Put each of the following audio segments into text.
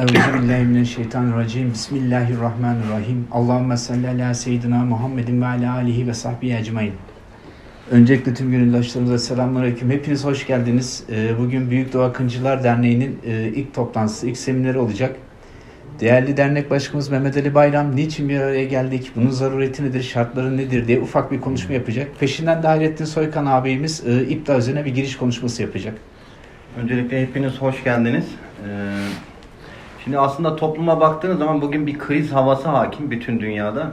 Euzubillahimineşşeytanirracim. Bismillahirrahmanirrahim. Allahümme salli ala seyyidina Muhammedin ve ala alihi ve sahbihi ecmain. Öncelikle tüm gönüldaşlarımıza selamünaleyküm. Hepiniz hoş geldiniz. Ee, Bugün Büyük Doğa Akıncılar Derneği'nin e, ilk toplantısı, ilk semineri olacak. Değerli dernek başkanımız Mehmet Ali Bayram, niçin bir araya geldik, bunun zarureti nedir, şartları nedir diye ufak bir konuşma yapacak. Peşinden de Hayrettin Soykan ağabeyimiz e, İPTA üzerine bir giriş konuşması yapacak. Öncelikle hepiniz hoş geldiniz. Ee, şimdi aslında topluma baktığınız zaman bugün bir kriz havası hakim bütün dünyada.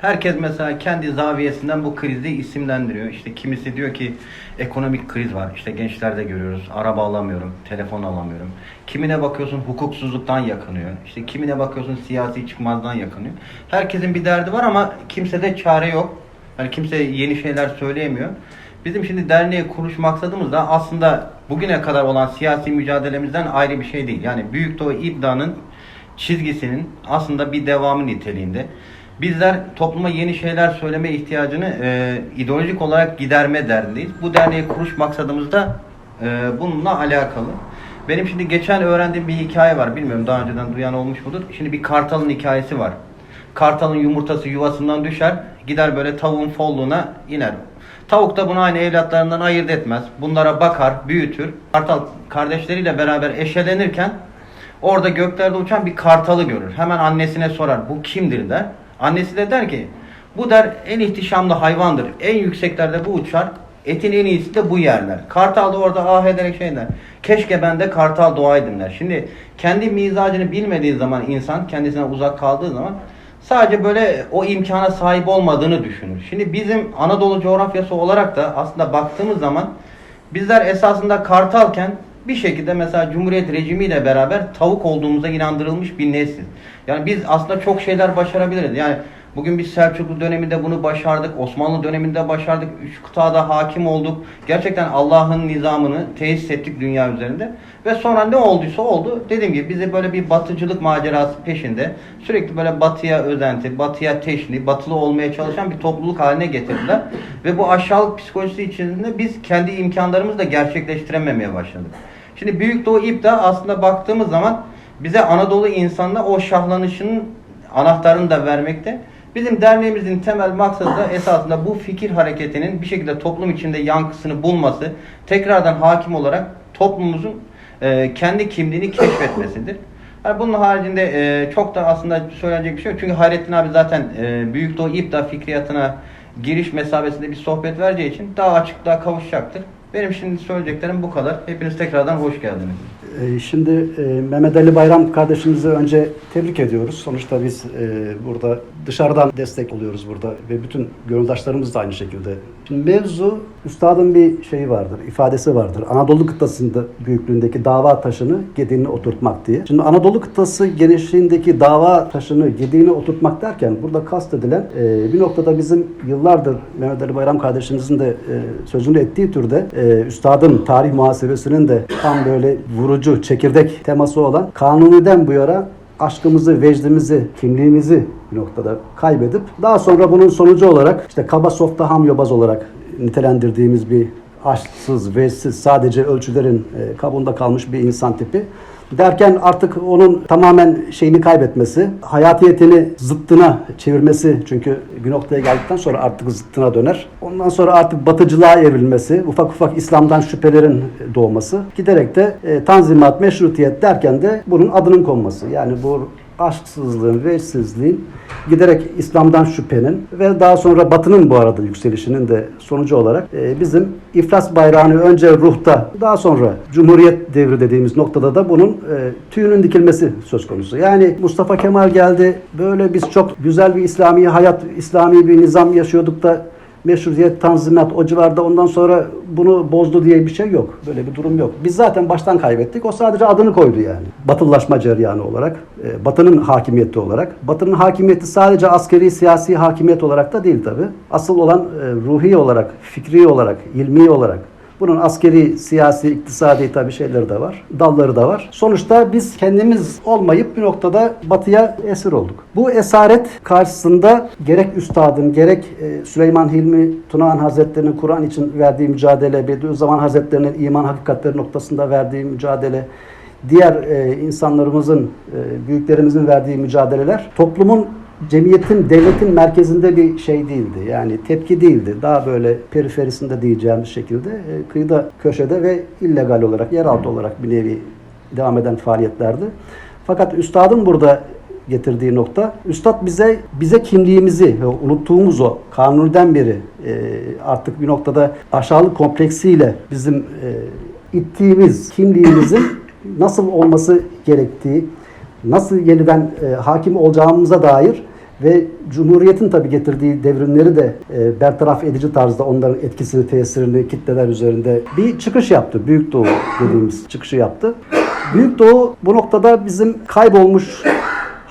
Herkes mesela kendi zaviyesinden bu krizi isimlendiriyor. İşte kimisi diyor ki ekonomik kriz var. İşte gençlerde görüyoruz. Araba alamıyorum, telefon alamıyorum. Kimine bakıyorsun hukuksuzluktan yakınıyor. İşte kimine bakıyorsun siyasi çıkmazdan yakınıyor. Herkesin bir derdi var ama kimsede çare yok. Yani kimse yeni şeyler söyleyemiyor. Bizim şimdi derneği kuruş maksadımız da aslında bugüne kadar olan siyasi mücadelemizden ayrı bir şey değil. Yani Büyük Doğu İBDA'nın çizgisinin aslında bir devamı niteliğinde. Bizler topluma yeni şeyler söyleme ihtiyacını e, ideolojik olarak giderme derdindeyiz. Bu derneği kuruş maksadımız da e, bununla alakalı. Benim şimdi geçen öğrendiğim bir hikaye var. Bilmiyorum daha önceden duyan olmuş mudur? Şimdi bir kartalın hikayesi var. Kartalın yumurtası yuvasından düşer, gider böyle tavuğun folluğuna iner. Tavuk da bunu aynı evlatlarından ayırt etmez. Bunlara bakar, büyütür. Kartal kardeşleriyle beraber eşelenirken orada göklerde uçan bir kartalı görür. Hemen annesine sorar, bu kimdir der. Annesi de der ki, bu der en ihtişamlı hayvandır. En yükseklerde bu uçar. Etin en iyisi de bu yerler. Kartal da orada ah ederek şey der. Keşke ben de kartal doğaydım der. Şimdi kendi mizacını bilmediği zaman insan, kendisine uzak kaldığı zaman sadece böyle o imkana sahip olmadığını düşünür. Şimdi bizim Anadolu coğrafyası olarak da aslında baktığımız zaman bizler esasında kartalken bir şekilde mesela Cumhuriyet rejimiyle beraber tavuk olduğumuza inandırılmış bir nesil. Yani biz aslında çok şeyler başarabiliriz. Yani bugün biz Selçuklu döneminde bunu başardık. Osmanlı döneminde başardık. Üç kıtada hakim olduk. Gerçekten Allah'ın nizamını tesis ettik dünya üzerinde. Ve sonra ne olduysa oldu. Dediğim gibi bizi böyle bir batıcılık macerası peşinde sürekli böyle batıya özenti, batıya teşni, batılı olmaya çalışan bir topluluk haline getirdiler. Ve bu aşağılık psikolojisi içerisinde biz kendi imkanlarımızı da gerçekleştirememeye başladık. Şimdi Büyük Doğu İpta aslında baktığımız zaman bize Anadolu insanına o şahlanışının anahtarını da vermekte. Bizim derneğimizin temel maksadı da esasında bu fikir hareketinin bir şekilde toplum içinde yankısını bulması, tekrardan hakim olarak toplumumuzun e, kendi kimliğini keşfetmesidir. Yani bunun haricinde e, çok da aslında söylenecek bir şey yok. Çünkü Hayrettin abi zaten e, Büyük Doğu İpta fikriyatına giriş mesabesinde bir sohbet vereceği için daha açıklığa kavuşacaktır. Benim şimdi söyleyeceklerim bu kadar. Hepiniz tekrardan hoş geldiniz. Ee, Şimdi e, Mehmet Ali Bayram kardeşimizi önce tebrik ediyoruz. Sonuçta biz e, burada dışarıdan destek oluyoruz burada ve bütün gönüldaşlarımız da aynı şekilde. Şimdi mevzu üstadın bir şeyi vardır, ifadesi vardır. Anadolu kıtasında büyüklüğündeki dava taşını gediğine oturtmak diye. Şimdi Anadolu kıtası genişliğindeki dava taşını gediğine oturtmak derken burada kastedilen e, bir noktada bizim yıllardır Mehmet Ali Bayram kardeşimizin de e, sözünü ettiği türde e, üstadın tarih muhasebesinin de tam böyle vurucu, çekirdek teması olan Kanuni'den bu yana aşkımızı, vecdimizi, kimliğimizi bir noktada kaybedip daha sonra bunun sonucu olarak işte kaba softa ham yobaz olarak nitelendirdiğimiz bir aşksız, vecsiz, sadece ölçülerin e, kabuğunda kalmış bir insan tipi. Derken artık onun tamamen şeyini kaybetmesi, hayatiyetini zıttına çevirmesi çünkü bir noktaya geldikten sonra artık zıttına döner. Ondan sonra artık batıcılığa evrilmesi, ufak ufak İslam'dan şüphelerin doğması, giderek de e, tanzimat, meşrutiyet derken de bunun adının konması. Yani bu aşksızlığın, veçsizliğin giderek İslam'dan şüphenin ve daha sonra Batı'nın bu arada yükselişinin de sonucu olarak e, bizim iflas bayrağını önce ruhta daha sonra Cumhuriyet devri dediğimiz noktada da bunun e, tüyünün dikilmesi söz konusu. Yani Mustafa Kemal geldi böyle biz çok güzel bir İslami hayat, İslami bir nizam yaşıyorduk da meşrutiyet, tanzimat o civarda ondan sonra bunu bozdu diye bir şey yok. Böyle bir durum yok. Biz zaten baştan kaybettik. O sadece adını koydu yani. Batılılaşma cereyanı olarak, e, Batı'nın hakimiyeti olarak. Batı'nın hakimiyeti sadece askeri, siyasi hakimiyet olarak da değil tabi. Asıl olan e, ruhi olarak, fikri olarak, ilmi olarak bunun askeri, siyasi, iktisadi tabii şeyleri de var. Dalları da var. Sonuçta biz kendimiz olmayıp bir noktada batıya esir olduk. Bu esaret karşısında gerek üstadın, gerek e, Süleyman Hilmi Tunağan Hazretleri'nin Kur'an için verdiği mücadele, Bediüzzaman Hazretleri'nin iman hakikatleri noktasında verdiği mücadele, diğer e, insanlarımızın, e, büyüklerimizin verdiği mücadeleler toplumun cemiyetin, devletin merkezinde bir şey değildi. Yani tepki değildi. Daha böyle periferisinde diyeceğimiz şekilde e, kıyıda, köşede ve illegal olarak, yeraltı olarak bir nevi devam eden faaliyetlerdi. Fakat üstadın burada getirdiği nokta, üstad bize bize kimliğimizi unuttuğumuz o kanuniden beri e, artık bir noktada aşağılık kompleksiyle bizim e, ittiğimiz kimliğimizin nasıl olması gerektiği, nasıl yeniden e, hakim olacağımıza dair ve Cumhuriyet'in tabii getirdiği devrimleri de e, bertaraf edici tarzda onların etkisini, tesirini kitleler üzerinde bir çıkış yaptı. Büyük Doğu dediğimiz çıkışı yaptı. Büyük Doğu bu noktada bizim kaybolmuş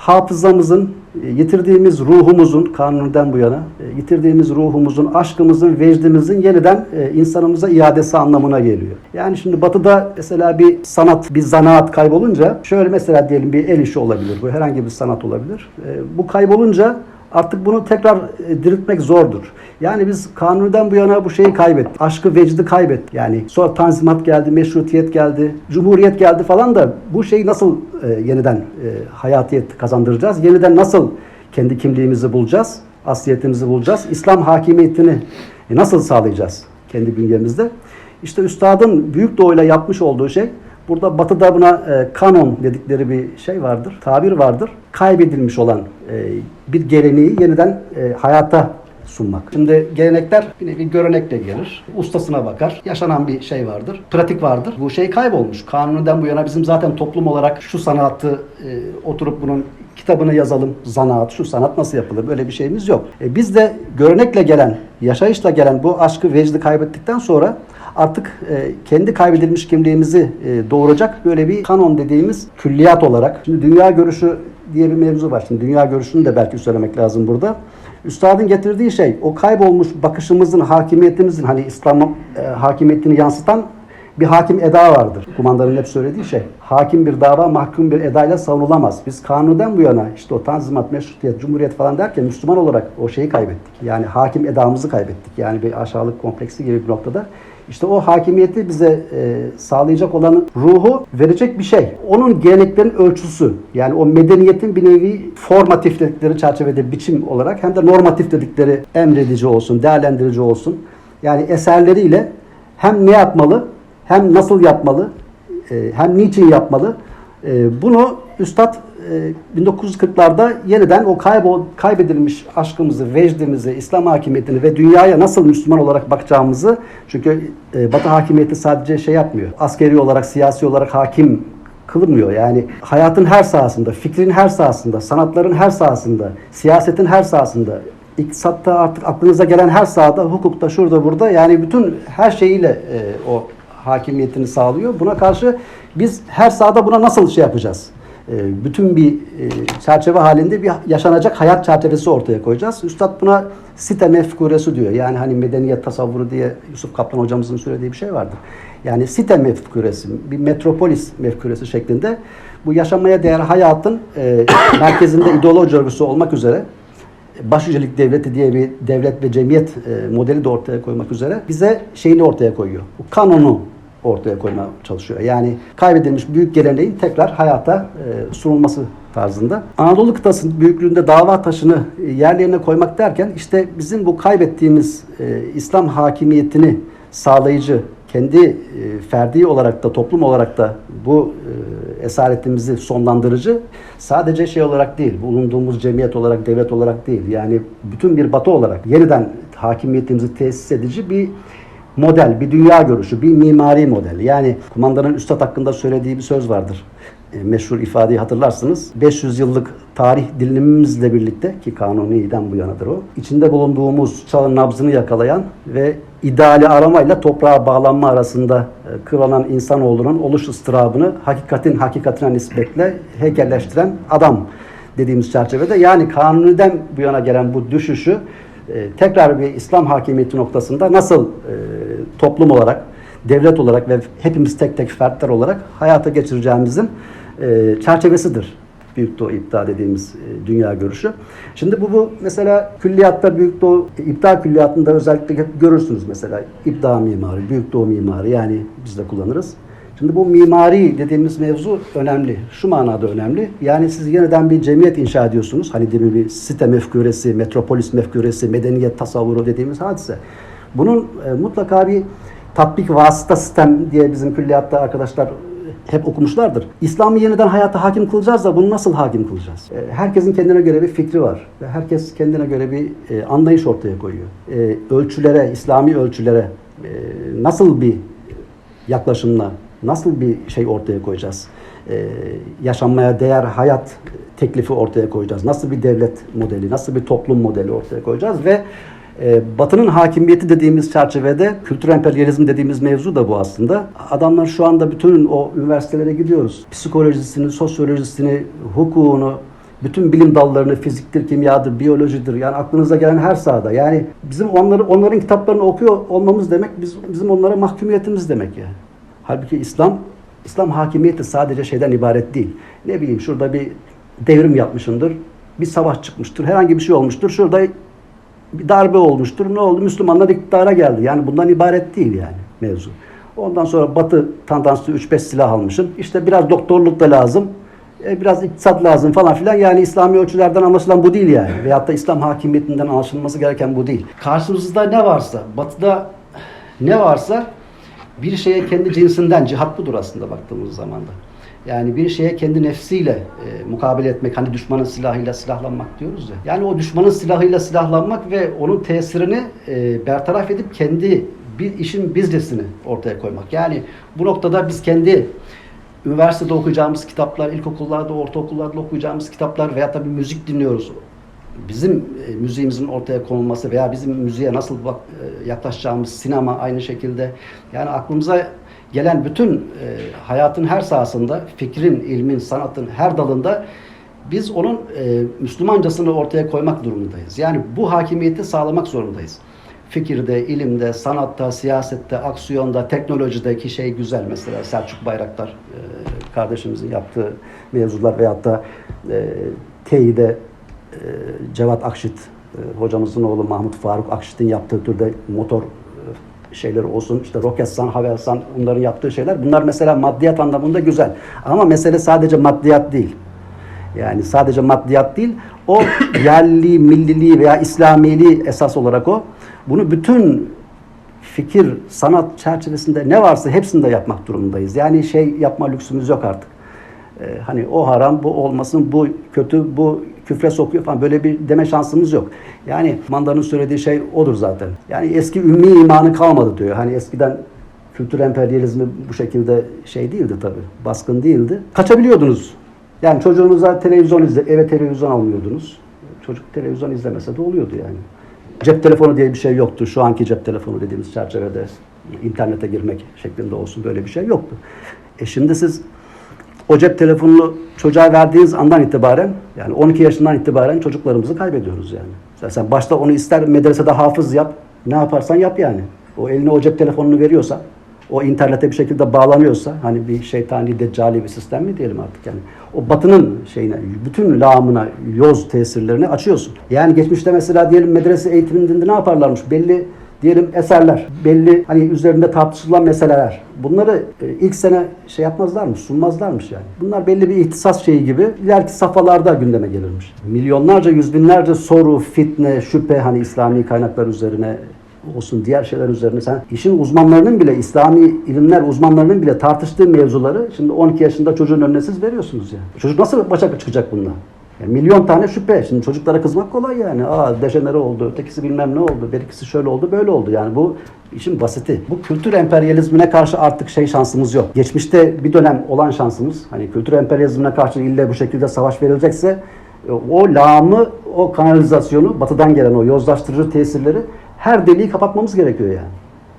hafızamızın, e, yitirdiğimiz ruhumuzun, kanundan bu yana, e, yitirdiğimiz ruhumuzun, aşkımızın, vecdimizin yeniden e, insanımıza iadesi anlamına geliyor. Yani şimdi batıda mesela bir sanat, bir zanaat kaybolunca, şöyle mesela diyelim bir el işi olabilir, bu herhangi bir sanat olabilir. Bu kaybolunca artık bunu tekrar e, diriltmek zordur. Yani biz kanundan bu yana bu şeyi kaybettik. Aşkı, vecdi kaybettik. Yani sonra tanzimat geldi, meşrutiyet geldi, cumhuriyet geldi falan da bu şeyi nasıl e, yeniden e, hayatiyet kazandıracağız? Yeniden nasıl kendi kimliğimizi bulacağız? Asliyetimizi bulacağız? İslam hakimiyetini e, nasıl sağlayacağız kendi bünyemizde? İşte üstadın Büyük Doğu'yla yapmış olduğu şey Burada Batı'da buna e, kanon dedikleri bir şey vardır, tabir vardır. Kaybedilmiş olan e, bir geleneği yeniden e, hayata sunmak. Şimdi gelenekler bir nevi görenekle gelir. Ustasına bakar. Yaşanan bir şey vardır. Pratik vardır. Bu şey kaybolmuş. Kanundan bu yana bizim zaten toplum olarak şu sanatı e, oturup bunun kitabını yazalım. Zanaat, şu sanat nasıl yapılır? Böyle bir şeyimiz yok. E, biz de görenekle gelen, yaşayışla gelen bu aşkı, vecdi kaybettikten sonra artık e, kendi kaybedilmiş kimliğimizi e, doğuracak böyle bir kanon dediğimiz külliyat olarak. Şimdi dünya görüşü diye bir mevzu var. Şimdi dünya görüşünü de belki söylemek lazım burada. Üstadın getirdiği şey o kaybolmuş bakışımızın, hakimiyetimizin hani İslam e, hakimiyetini yansıtan bir hakim eda vardır. Kumandanın hep söylediği şey. Hakim bir dava mahkum bir edayla savunulamaz. Biz kanundan bu yana işte o tanzimat, meşrutiyet, cumhuriyet falan derken Müslüman olarak o şeyi kaybettik. Yani hakim edamızı kaybettik. Yani bir aşağılık kompleksi gibi bir noktada. İşte o hakimiyeti bize e, sağlayacak olan ruhu verecek bir şey. Onun geleneklerin ölçüsü. Yani o medeniyetin bir nevi formatif dedikleri çerçevede biçim olarak hem de normatif dedikleri emredici olsun, değerlendirici olsun. Yani eserleriyle hem ne yapmalı, hem nasıl yapmalı, e, hem niçin yapmalı. E, bunu Üstad 1940'larda yeniden o kaybol, kaybedilmiş aşkımızı, vecdimizi, İslam hakimiyetini ve dünyaya nasıl Müslüman olarak bakacağımızı çünkü e, Batı hakimiyeti sadece şey yapmıyor. Askeri olarak, siyasi olarak hakim kılınmıyor. Yani hayatın her sahasında, fikrin her sahasında, sanatların her sahasında, siyasetin her sahasında, iktisatta artık aklınıza gelen her sahada, hukukta, şurada, burada yani bütün her şeyiyle e, o hakimiyetini sağlıyor. Buna karşı biz her sahada buna nasıl şey yapacağız? E, bütün bir e, çerçeve halinde bir yaşanacak hayat çerçevesi ortaya koyacağız. Üstad buna site mefkuresi diyor. Yani hani medeniyet tasavvuru diye Yusuf Kaplan hocamızın söylediği bir şey vardır. Yani site mefkuresi, bir metropolis mefkuresi şeklinde bu yaşamaya değer hayatın e, merkezinde ideoloji örgüsü olmak üzere başücelik devleti diye bir devlet ve cemiyet e, modeli de ortaya koymak üzere bize şeyini ortaya koyuyor. Bu kanonu ortaya koymaya çalışıyor. Yani kaybedilmiş büyük geleneğin tekrar hayata e, sunulması tarzında. Anadolu kıtasının büyüklüğünde dava taşını e, yerlerine koymak derken işte bizim bu kaybettiğimiz e, İslam hakimiyetini sağlayıcı, kendi ferdi olarak da toplum olarak da bu esaretimizi sonlandırıcı sadece şey olarak değil, bulunduğumuz cemiyet olarak, devlet olarak değil. Yani bütün bir batı olarak yeniden hakimiyetimizi tesis edici bir model, bir dünya görüşü, bir mimari model. Yani kumandanın üstad hakkında söylediği bir söz vardır. E, meşhur ifadeyi hatırlarsınız. 500 yıllık tarih dilimimizle birlikte ki kanuniden bu yanadır o. içinde bulunduğumuz çağın nabzını yakalayan ve ideali aramayla toprağa bağlanma arasında e, kıvranan insanoğlunun oluş ıstırabını hakikatin hakikatine nispetle heykelleştiren adam dediğimiz çerçevede yani kanuniden bu yana gelen bu düşüşü e, tekrar bir İslam hakimiyeti noktasında nasıl e, toplum olarak, devlet olarak ve hepimiz tek tek fertler olarak hayata geçireceğimizin e, çerçevesidir. Büyük Doğu İbda dediğimiz e, dünya görüşü. Şimdi bu, bu mesela külliyatta Büyük Doğu İbda külliyatında özellikle görürsünüz mesela İbda mimarı, Büyük Doğu mimarı yani biz de kullanırız. Şimdi bu mimari dediğimiz mevzu önemli. Şu manada önemli. Yani siz yeniden bir cemiyet inşa ediyorsunuz. Hani demin bir site mefküresi, metropolis mefküresi, medeniyet tasavvuru dediğimiz hadise. Bunun e, mutlaka bir tatbik vasıta sistem diye bizim külliyatta arkadaşlar hep okumuşlardır. İslam'ı yeniden hayata hakim kılacağız da bunu nasıl hakim kılacağız? E, Herkesin kendine göre bir fikri var. Ve herkes kendine göre bir e, anlayış ortaya koyuyor. E, Ölçülere, İslami ölçülere e, nasıl bir yaklaşımla nasıl bir şey ortaya koyacağız? Ee, yaşanmaya değer hayat teklifi ortaya koyacağız. Nasıl bir devlet modeli, nasıl bir toplum modeli ortaya koyacağız ve e, Batı'nın hakimiyeti dediğimiz çerçevede kültür emperyalizm dediğimiz mevzu da bu aslında. Adamlar şu anda bütün o üniversitelere gidiyoruz. Psikolojisini, sosyolojisini, hukukunu, bütün bilim dallarını fiziktir, kimyadır, biyolojidir. Yani aklınıza gelen her sahada. Yani bizim onları onların kitaplarını okuyor olmamız demek biz, bizim onlara mahkumiyetimiz demek yani. Halbuki İslam İslam hakimiyeti sadece şeyden ibaret değil. Ne bileyim şurada bir devrim yapmışındır. Bir savaş çıkmıştır. Herhangi bir şey olmuştur. Şurada bir darbe olmuştur. Ne oldu? Müslümanlar iktidara geldi. Yani bundan ibaret değil yani mevzu. Ondan sonra Batı tandanslı 3-5 silah almışsın. İşte biraz doktorluk da lazım. e, Biraz iktisat lazım falan filan. Yani İslami ölçülerden anlaşılan bu değil yani. Veyahut da İslam hakimiyetinden anlaşılması gereken bu değil. Karşımızda ne varsa, batıda ne varsa bir şeye kendi cinsinden, cihat budur aslında baktığımız zaman da. Yani bir şeye kendi nefsiyle e, mukabele etmek, hani düşmanın silahıyla silahlanmak diyoruz ya. Yani o düşmanın silahıyla silahlanmak ve onun tesirini e, bertaraf edip kendi bir işin biznesini ortaya koymak. Yani bu noktada biz kendi üniversitede okuyacağımız kitaplar, ilkokullarda, ortaokullarda okuyacağımız kitaplar veya da bir müzik dinliyoruz. Bizim e, müziğimizin ortaya konulması veya bizim müziğe nasıl e, yaklaşacağımız sinema aynı şekilde. Yani aklımıza gelen bütün e, hayatın her sahasında, fikrin, ilmin, sanatın her dalında biz onun Müslümancasını ortaya koymak durumundayız. Yani bu hakimiyeti sağlamak zorundayız. Fikirde, ilimde, sanatta, siyasette, aksiyonda, teknolojideki şey güzel. Mesela Selçuk Bayraktar kardeşimizin yaptığı mevzular veyahut da e, TEİ'de e, Cevat Akşit e, hocamızın oğlu Mahmut Faruk Akşit'in yaptığı türde motor e, şeyleri olsun işte Roketsan, Havelsan bunların yaptığı şeyler bunlar mesela maddiyat anlamında güzel. Ama mesele sadece maddiyat değil. Yani sadece maddiyat değil, o yerli, milliliği veya İslamiliği esas olarak o. Bunu bütün fikir, sanat çerçevesinde ne varsa hepsini de yapmak durumundayız. Yani şey yapma lüksümüz yok artık. Ee, hani o haram, bu olmasın, bu kötü, bu küfre sokuyor falan böyle bir deme şansımız yok. Yani mandanın söylediği şey odur zaten. Yani eski ümmi imanı kalmadı diyor. Hani eskiden kültür emperyalizmi bu şekilde şey değildi tabii. Baskın değildi. Kaçabiliyordunuz. Yani çocuğunuza televizyon izle, eve televizyon almıyordunuz. Çocuk televizyon izlemese de oluyordu yani. Cep telefonu diye bir şey yoktu. Şu anki cep telefonu dediğimiz çerçevede internete girmek şeklinde olsun böyle bir şey yoktu. E şimdi siz o cep telefonunu çocuğa verdiğiniz andan itibaren yani 12 yaşından itibaren çocuklarımızı kaybediyoruz yani. Sen, sen başta onu ister medresede hafız yap, ne yaparsan yap yani. O eline o cep telefonunu veriyorsa, o internete bir şekilde bağlanıyorsa hani bir şeytani deccali bir sistem mi diyelim artık yani. O batının şeyine, bütün lağımına, yoz tesirlerini açıyorsun. Yani geçmişte mesela diyelim medrese eğitiminde ne yaparlarmış? Belli diyelim eserler, belli hani üzerinde tartışılan meseleler. Bunları e, ilk sene şey yapmazlarmış, sunmazlarmış yani. Bunlar belli bir ihtisas şeyi gibi ileriki safhalarda gündeme gelirmiş. Milyonlarca, yüz binlerce soru, fitne, şüphe hani İslami kaynaklar üzerine olsun diğer şeyler üzerine sen işin uzmanlarının bile İslami ilimler uzmanlarının bile tartıştığı mevzuları şimdi 12 yaşında çocuğun önüne siz veriyorsunuz yani. Çocuk nasıl başa çıkacak bununla? Yani milyon tane şüphe. Şimdi çocuklara kızmak kolay yani. Aa dejenere oldu, ötekisi bilmem ne oldu, birikisi şöyle oldu, böyle oldu. Yani bu işin basiti. Bu kültür emperyalizmine karşı artık şey şansımız yok. Geçmişte bir dönem olan şansımız, hani kültür emperyalizmine karşı ille bu şekilde savaş verilecekse o lağımı, o kanalizasyonu, batıdan gelen o yozlaştırıcı tesirleri her deliği kapatmamız gerekiyor yani.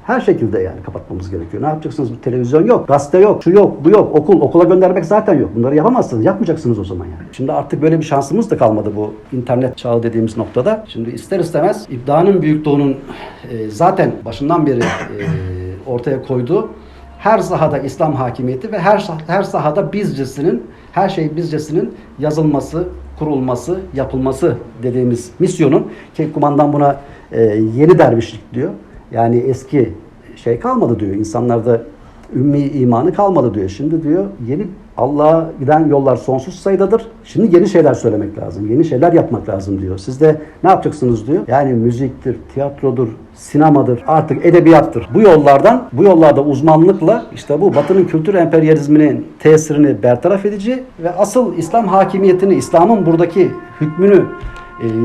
Her şekilde yani kapatmamız gerekiyor. Ne yapacaksınız? Televizyon yok, gazete yok, şu yok, bu yok, okul, okula göndermek zaten yok. Bunları yapamazsınız, yapmayacaksınız o zaman yani. Şimdi artık böyle bir şansımız da kalmadı bu internet çağı dediğimiz noktada. Şimdi ister istemez İbda'nın Büyük Doğu'nun e, zaten başından beri e, ortaya koyduğu her sahada İslam hakimiyeti ve her her sahada bizcesinin, her şey bizcesinin yazılması, kurulması, yapılması dediğimiz misyonun ki kumandan buna e, yeni dervişlik diyor. Yani eski şey kalmadı diyor. İnsanlarda ümmi imanı kalmadı diyor. Şimdi diyor yeni Allah'a giden yollar sonsuz sayıdadır. Şimdi yeni şeyler söylemek lazım. Yeni şeyler yapmak lazım diyor. Siz de ne yapacaksınız diyor. Yani müziktir, tiyatrodur, sinemadır, artık edebiyattır. Bu yollardan, bu yollarda uzmanlıkla işte bu Batı'nın kültür emperyalizminin tesirini bertaraf edici ve asıl İslam hakimiyetini, İslam'ın buradaki hükmünü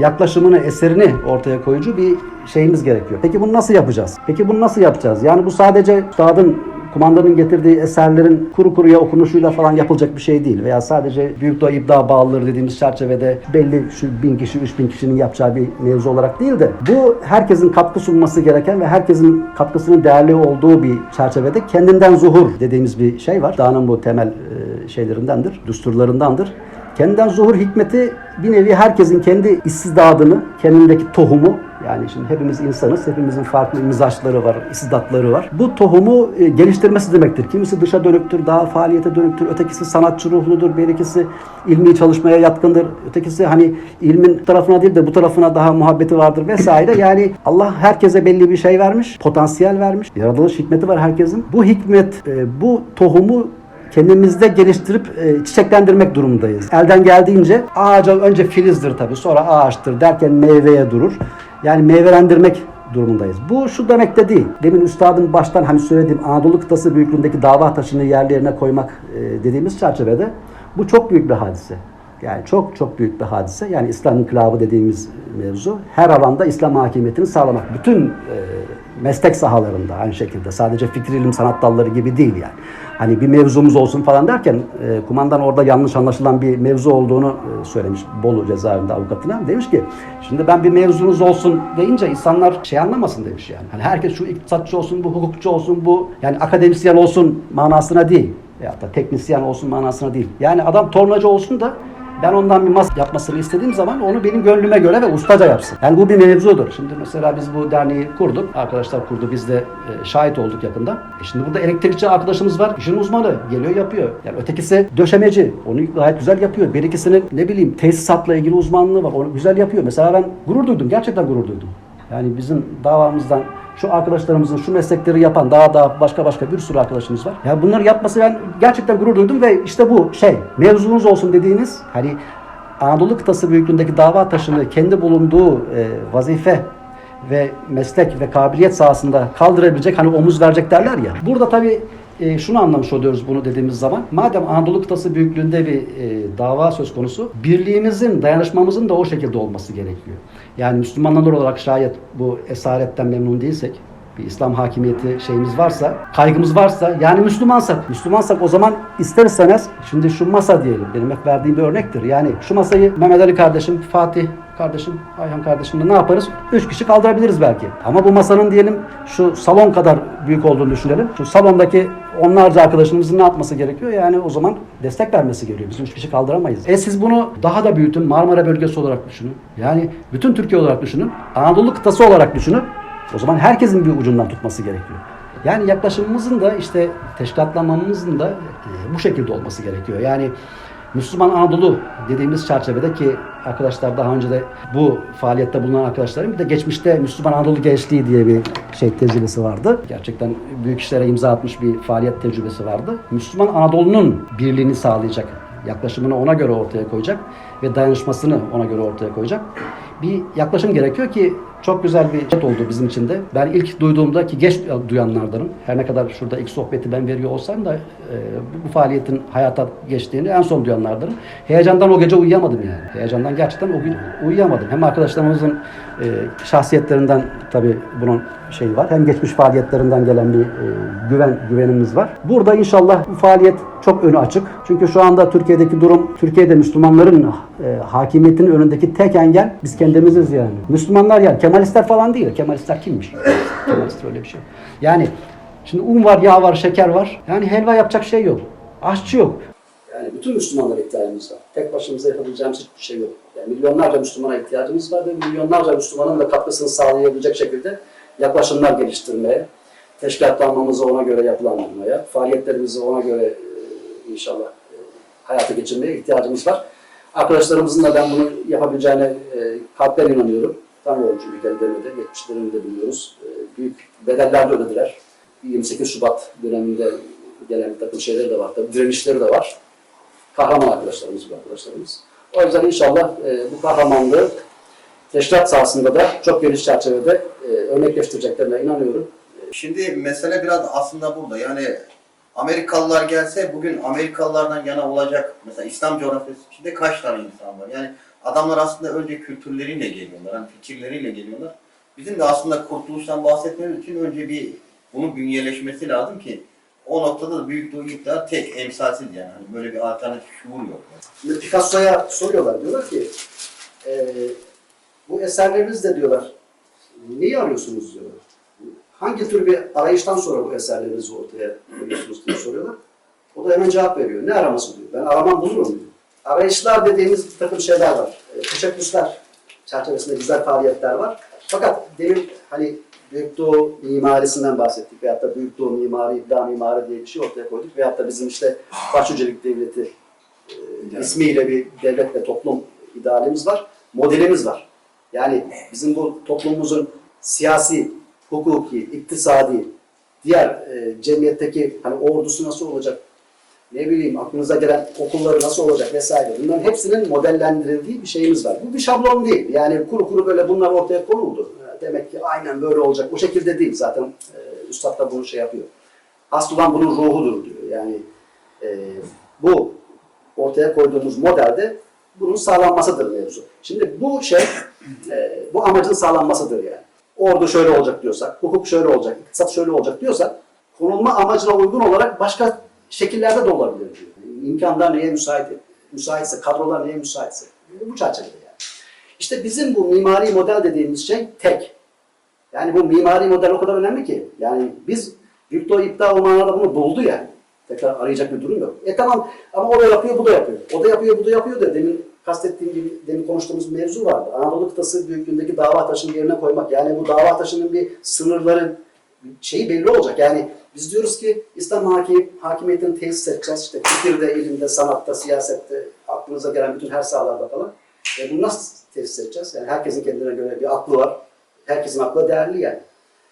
yaklaşımını, eserini ortaya koyucu bir şeyimiz gerekiyor. Peki bunu nasıl yapacağız? Peki bunu nasıl yapacağız? Yani bu sadece üstadın kumandanın getirdiği eserlerin kuru kuruya okunuşuyla falan yapılacak bir şey değil. Veya sadece büyük doğa ibda bağlıları dediğimiz çerçevede belli şu bin kişi, üç bin kişinin yapacağı bir mevzu olarak değil de bu herkesin katkı sunması gereken ve herkesin katkısının değerli olduğu bir çerçevede kendinden zuhur dediğimiz bir şey var. Dağının bu temel e, şeylerindendir, düsturlarındandır. Kendinden zuhur hikmeti bir nevi herkesin kendi istidadını, kendindeki tohumu yani şimdi hepimiz insanız, hepimizin farklı mizaçları var, istidatları var. Bu tohumu e, geliştirmesi demektir. Kimisi dışa dönüktür, daha faaliyete dönüktür, ötekisi sanatçı ruhludur, birikisi ilmi çalışmaya yatkındır, ötekisi hani ilmin tarafına değil de bu tarafına daha muhabbeti vardır vesaire. Yani Allah herkese belli bir şey vermiş, potansiyel vermiş, yaratılış hikmeti var herkesin. Bu hikmet, e, bu tohumu kendimizde geliştirip e, çiçeklendirmek durumundayız. Elden geldiğince ağaca önce filizdir tabii sonra ağaçtır derken meyveye durur. Yani meyvelendirmek durumundayız. Bu şu demek de değil. Demin üstadın baştan hani söylediğim Anadolu kıtası büyüklüğündeki dava taşını yerlerine koymak e, dediğimiz çerçevede bu çok büyük bir hadise. Yani çok çok büyük bir hadise. Yani İslam inkılabı dediğimiz mevzu her alanda İslam hakimiyetini sağlamak. Bütün e, meslek sahalarında aynı şekilde. Sadece fikri ilim sanat dalları gibi değil yani. Hani bir mevzumuz olsun falan derken e, kumandan orada yanlış anlaşılan bir mevzu olduğunu e, söylemiş Bolu cezaevinde avukatına. Demiş ki şimdi ben bir mevzunuz olsun deyince insanlar şey anlamasın demiş yani. Hani herkes şu iktisatçı olsun, bu hukukçu olsun, bu yani akademisyen olsun manasına değil. Veyahut da teknisyen olsun manasına değil. Yani adam tornacı olsun da ben ondan bir mas yapmasını istediğim zaman onu benim gönlüme göre ve ustaca yapsın. Yani bu bir mevzudur. Şimdi mesela biz bu derneği kurduk. Arkadaşlar kurdu. Biz de e, şahit olduk yakında. E şimdi burada elektrikçi arkadaşımız var. İşin uzmanı. Geliyor yapıyor. Yani ötekisi döşemeci. Onu gayet güzel yapıyor. Bir ikisinin ne bileyim tesisatla ilgili uzmanlığı var. Onu güzel yapıyor. Mesela ben gurur duydum. Gerçekten gurur duydum. Yani bizim davamızdan şu arkadaşlarımızın şu meslekleri yapan daha daha başka başka bir sürü arkadaşımız var. Ya bunları yapması ben gerçekten gurur duydum ve işte bu şey mevzunuz olsun dediğiniz hani Anadolu kıtası büyüklüğündeki dava taşını kendi bulunduğu e, vazife ve meslek ve kabiliyet sahasında kaldırabilecek hani omuz verecek derler ya. Burada tabii e, şunu anlamış oluyoruz bunu dediğimiz zaman. Madem Anadolu kıtası büyüklüğünde bir e, dava söz konusu, birliğimizin, dayanışmamızın da o şekilde olması gerekiyor. Yani Müslümanlar olarak şayet bu esaretten memnun değilsek, bir İslam hakimiyeti şeyimiz varsa, kaygımız varsa, yani Müslümansak, Müslümansak o zaman ister istemez, şimdi şu masa diyelim, benim hep verdiğim bir örnektir. Yani şu masayı Mehmet Ali kardeşim, Fatih kardeşim, Ayhan kardeşimle ne yaparız? Üç kişi kaldırabiliriz belki. Ama bu masanın diyelim şu salon kadar büyük olduğunu düşünelim. Şu salondaki onlarca arkadaşımızın ne yapması gerekiyor? Yani o zaman destek vermesi gerekiyor. Biz üç kişi kaldıramayız. E siz bunu daha da büyütün. Marmara bölgesi olarak düşünün. Yani bütün Türkiye olarak düşünün. Anadolu kıtası olarak düşünün. O zaman herkesin bir ucundan tutması gerekiyor. Yani yaklaşımımızın da işte teşkilatlanmamızın da e, bu şekilde olması gerekiyor. Yani Müslüman Anadolu dediğimiz çerçevede ki arkadaşlar daha önce de bu faaliyette bulunan arkadaşlarım bir de geçmişte Müslüman Anadolu Gençliği diye bir şey tecrübesi vardı. Gerçekten büyük işlere imza atmış bir faaliyet tecrübesi vardı. Müslüman Anadolu'nun birliğini sağlayacak, yaklaşımını ona göre ortaya koyacak ve dayanışmasını ona göre ortaya koyacak bir yaklaşım gerekiyor ki çok güzel bir chat oldu bizim için de. Ben ilk duyduğumda ki geç duyanlardanım. Her ne kadar şurada ilk sohbeti ben veriyor olsam da e, bu, faaliyetin hayata geçtiğini en son duyanlardanım. Heyecandan o gece uyuyamadım yani. Heyecandan gerçekten o gün uyuyamadım. Hem arkadaşlarımızın e, şahsiyetlerinden tabii bunun şeyi var. Hem geçmiş faaliyetlerinden gelen bir e, güven güvenimiz var. Burada inşallah bu faaliyet çok önü açık. Çünkü şu anda Türkiye'deki durum Türkiye'de Müslümanların e, hakimiyetinin önündeki tek engel biz kendimiziz yani. Müslümanlar yani Kemalistler falan değil. Kemalistler kimmiş? Kemalistler öyle bir şey. yok. Yani şimdi un var, yağ var, şeker var. Yani helva yapacak şey yok. Aşçı yok. Yani bütün Müslümanlara ihtiyacımız var. Tek başımıza yapabileceğimiz hiçbir şey yok. Yani milyonlarca Müslümana ihtiyacımız var ve milyonlarca Müslümanın da katkısını sağlayabilecek şekilde yaklaşımlar geliştirmeye, teşkilatlanmamızı ona göre yapılandırmaya, faaliyetlerimizi ona göre inşallah e, hayata geçirmeye ihtiyacımız var. Arkadaşlarımızın da ben bunu yapabileceğine e, kalpten inanıyorum. Tanıyorum çünkü kendilerini de, geçmişlerini de biliyoruz. E, büyük bedeller de ödediler. 28 Şubat döneminde gelen bir takım şeyleri de var. Tabii direnişleri de var. Kahraman arkadaşlarımız bu arkadaşlarımız. O yüzden inşallah e, bu kahramanlığı teşkilat sahasında da çok geniş çerçevede e, örnekleştireceklerine inanıyorum. Şimdi mesele biraz aslında burada. Yani Amerikalılar gelse bugün Amerikalılardan yana olacak. Mesela İslam coğrafyası içinde kaç tane insan var? Yani adamlar aslında önce kültürleriyle geliyorlar, hani fikirleriyle geliyorlar. Bizim de aslında kurtuluştan bahsetmemiz için önce bir bunun bünyeleşmesi lazım ki o noktada da büyük doğu iktidar tek, emsalsiz yani. Hani böyle bir alternatif şuur yok. Şimdi Picasso'ya soruyorlar. Diyorlar ki e, bu eserlerinizde diyorlar neyi arıyorsunuz diyorlar. Hangi tür bir arayıştan sonra bu eserlerinizi ortaya koyuyorsunuz diye soruyorlar. O da hemen cevap veriyor. Ne araması diyor. Ben aramam bulurum diyor. Arayışlar dediğimiz bir takım şeyler var. E, teşebbüsler çerçevesinde güzel faaliyetler var. Fakat demin hani Büyük Doğu mimarisinden bahsettik veyahut da Büyük Doğu mimari, İbda mimari diye bir şey ortaya koyduk veyahut da bizim işte Başucelik Devleti e, ismiyle bir devlet ve toplum idealimiz var, modelimiz var. Yani bizim bu toplumumuzun siyasi, hukuki, iktisadi, diğer e, cemiyetteki hani ordusu nasıl olacak, ne bileyim aklınıza gelen okulları nasıl olacak vesaire. Bunların hepsinin modellendirildiği bir şeyimiz var. Bu bir şablon değil. Yani kuru kuru böyle bunlar ortaya konuldu. Demek ki aynen böyle olacak. Bu şekilde değil. Zaten e, Üstad da bunu şey yapıyor. Asıl olan bunun ruhudur diyor. Yani e, bu ortaya koyduğumuz modelde bunun sağlanmasıdır mevzu. Şimdi bu şey, e, bu amacın sağlanmasıdır yani. Ordu şöyle olacak diyorsak, hukuk şöyle olacak, iktisat şöyle olacak diyorsak, konulma amacına uygun olarak başka şekillerde de olabilir diyor. İmkanlar neye müsait, müsaitse, kadrolar neye müsaitse. Bu çerçevede yani. İşte bizim bu mimari model dediğimiz şey tek. Yani bu mimari model o kadar önemli ki. Yani biz Doğu İpta o manada bunu buldu yani. Tekrar arayacak bir durum yok. E tamam ama o da yapıyor, bu da yapıyor. O da yapıyor, bu da yapıyor da demin kastettiğim gibi demin konuştuğumuz mevzu vardı. Anadolu kıtası büyüklüğündeki dava taşını yerine koymak. Yani bu dava taşının bir sınırları şeyi belli olacak. Yani biz diyoruz ki İslam hakim, hakimiyetini tesis edeceğiz. İşte fikirde, ilimde, sanatta, siyasette, aklınıza gelen bütün her sahalarda falan. E bunu nasıl tesis edeceğiz? Yani herkesin kendine göre bir aklı var. Herkesin aklı değerli yani.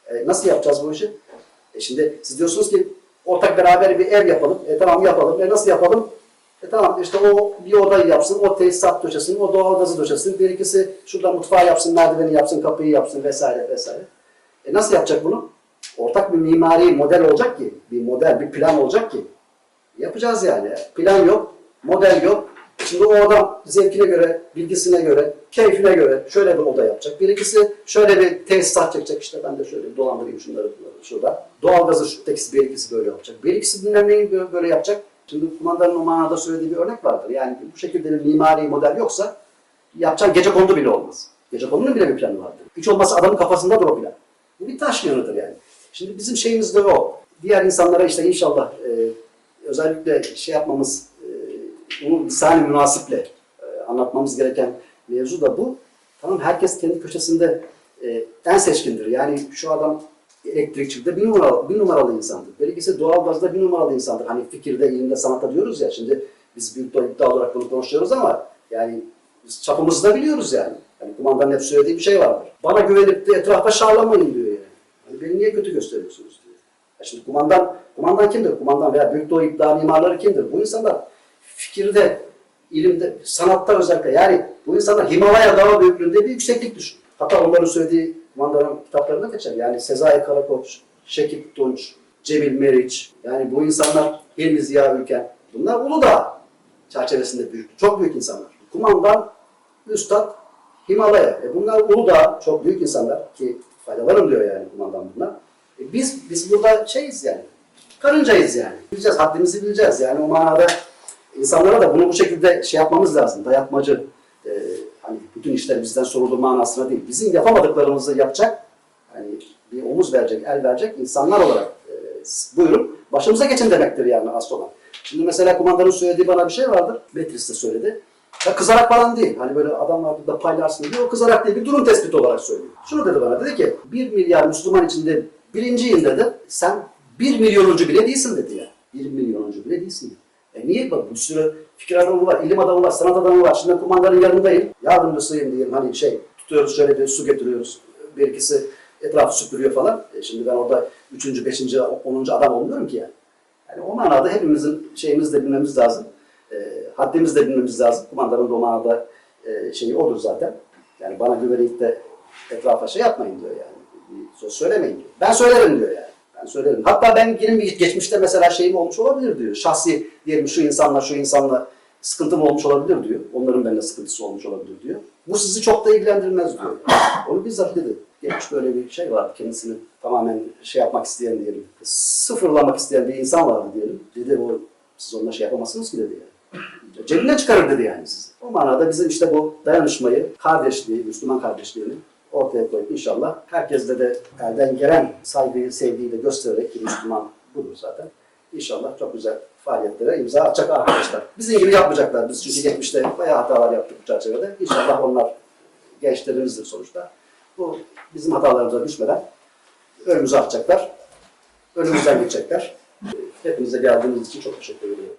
E, nasıl yapacağız bu işi? E şimdi siz diyorsunuz ki ortak beraber bir ev yapalım. E tamam yapalım. E nasıl yapalım? E tamam işte o bir odayı yapsın, o tesisat döşesin, o doğalgazı döşesin. Bir ikisi şurada mutfağı yapsın, merdiveni yapsın, kapıyı yapsın vesaire vesaire. E nasıl yapacak bunu? Ortak bir mimari model olacak ki, bir model, bir plan olacak ki. Yapacağız yani. Plan yok, model yok. Şimdi o adam zevkine göre, bilgisine göre, keyfine göre şöyle bir oda yapacak. Bir ikisi şöyle bir tesisat çekecek. İşte ben de şöyle dolandırayım şunları şurada. Doğalgazı şu tekisi bir ikisi böyle yapacak. Bir ikisi bilmem neyi böyle yapacak. Şimdi kumandanın o manada söylediği bir örnek vardır. Yani bu şekilde bir mimari model yoksa yapacağın gece kondu bile olmaz. Gece kondunun bile bir planı vardır. Hiç olmazsa adamın kafasındadır o plan. Bu bir taş yanıdır yani. Şimdi bizim şeyimiz de o. Diğer insanlara işte inşallah e, özellikle şey yapmamız, e, bunu lisan-ı münasiple e, anlatmamız gereken mevzu da bu. Tamam herkes kendi köşesinde e, en seçkindir. Yani şu adam elektrikçilikte bir numaralı, bir numaralı insandır. Belki doğalgazda bir numaralı insandır. Hani fikirde, ilimde, sanatta diyoruz ya. Şimdi biz büyük iddia olarak bunu konuşuyoruz ama yani biz çapımızı da biliyoruz yani. Yani kumandanın hep söylediği bir şey vardır. Bana güvenip de etrafa şarlamayın diyor yani. Hani beni niye kötü gösteriyorsunuz diyor. Ya şimdi kumandan, kumandan kimdir? Kumandan veya büyük doğu iddia mimarları kimdir? Bu insanlar fikirde, ilimde, sanatta özellikle yani bu insanlar Himalaya dağı büyüklüğünde bir yükseklik düşün. Hatta onların söylediği kumandanın kitaplarında geçer. Yani Sezai Karakoç, Şekip Tunç, Cemil Meriç. Yani bu insanlar Hilmi Ziya Ülken. Bunlar Uludağ çerçevesinde büyük. Çok büyük insanlar. Kumandan, Üstad, Himalaya. E bunlar Uludağ çok büyük insanlar ki faydalarım diyor yani kumandan bunlar. E biz biz burada şeyiz yani. Karıncayız yani. Bileceğiz, haddimizi bileceğiz. Yani o manada insanlara da bunu bu şekilde şey yapmamız lazım. Dayatmacı, bütün işler bizden sorulur manasına değil. Bizim yapamadıklarımızı yapacak, hani bir omuz verecek, el verecek insanlar olarak e, buyurun başımıza geçin demektir yani asıl olan. Şimdi mesela kumandanın söylediği bana bir şey vardır. Betris de söyledi. Ya kızarak falan değil. Hani böyle adamlar da paylarsın diye o kızarak değil bir durum tespiti olarak söylüyor. Şunu dedi bana dedi ki bir milyar Müslüman içinde birinciyim dedi. Sen bir milyonuncu bile değilsin dedi ya. Bir milyonuncu bile değilsin. E niye bak bir sürü fikir adamı var, ilim adamı var, sanat adamı var. Şimdi kumandanın yanındayım. Yardımcısıyım diyeyim hani şey tutuyoruz şöyle bir su getiriyoruz. Bir ikisi etrafı süpürüyor falan. E şimdi ben orada üçüncü, beşinci, onuncu adam olmuyorum ki yani. Yani o manada hepimizin şeyimizi de bilmemiz lazım. E, haddimizi de bilmemiz lazım. Kumandanın da o manada e, şeyi odur zaten. Yani bana güvenip de etrafa şey yapmayın diyor yani. Söz söylemeyin diyor. Ben söylerim diyor yani. Ben söylerim. Hatta ben benim bir geçmişte mesela şeyim olmuş olabilir diyor. Şahsi diyelim şu insanla şu insanla sıkıntım olmuş olabilir diyor. Onların benimle sıkıntısı olmuş olabilir diyor. Bu sizi çok da ilgilendirmez diyor. Onu bizzat dedi. Geçmiş böyle bir şey vardı. Kendisini tamamen şey yapmak isteyen diyelim. Sıfırlamak isteyen bir insan vardı diyelim. Dedi o siz onunla şey yapamazsınız ki dedi yani. Cebinden çıkarır dedi yani sizi. O manada bizim işte bu dayanışmayı, kardeşliği, Müslüman kardeşliğini ortaya koyup inşallah herkesle de elden gelen saygıyı, sevgiyi de göstererek ki Müslüman budur zaten. İnşallah çok güzel faaliyetlere imza atacak arkadaşlar. Bizim gibi yapmayacaklar. Biz çünkü geçmişte bayağı hatalar yaptık bu çerçevede. İnşallah onlar gençlerimizdir sonuçta. Bu bizim hatalarımıza düşmeden önümüzü atacaklar. Önümüzden geçecekler. Hepinize geldiğiniz için çok teşekkür ediyorum.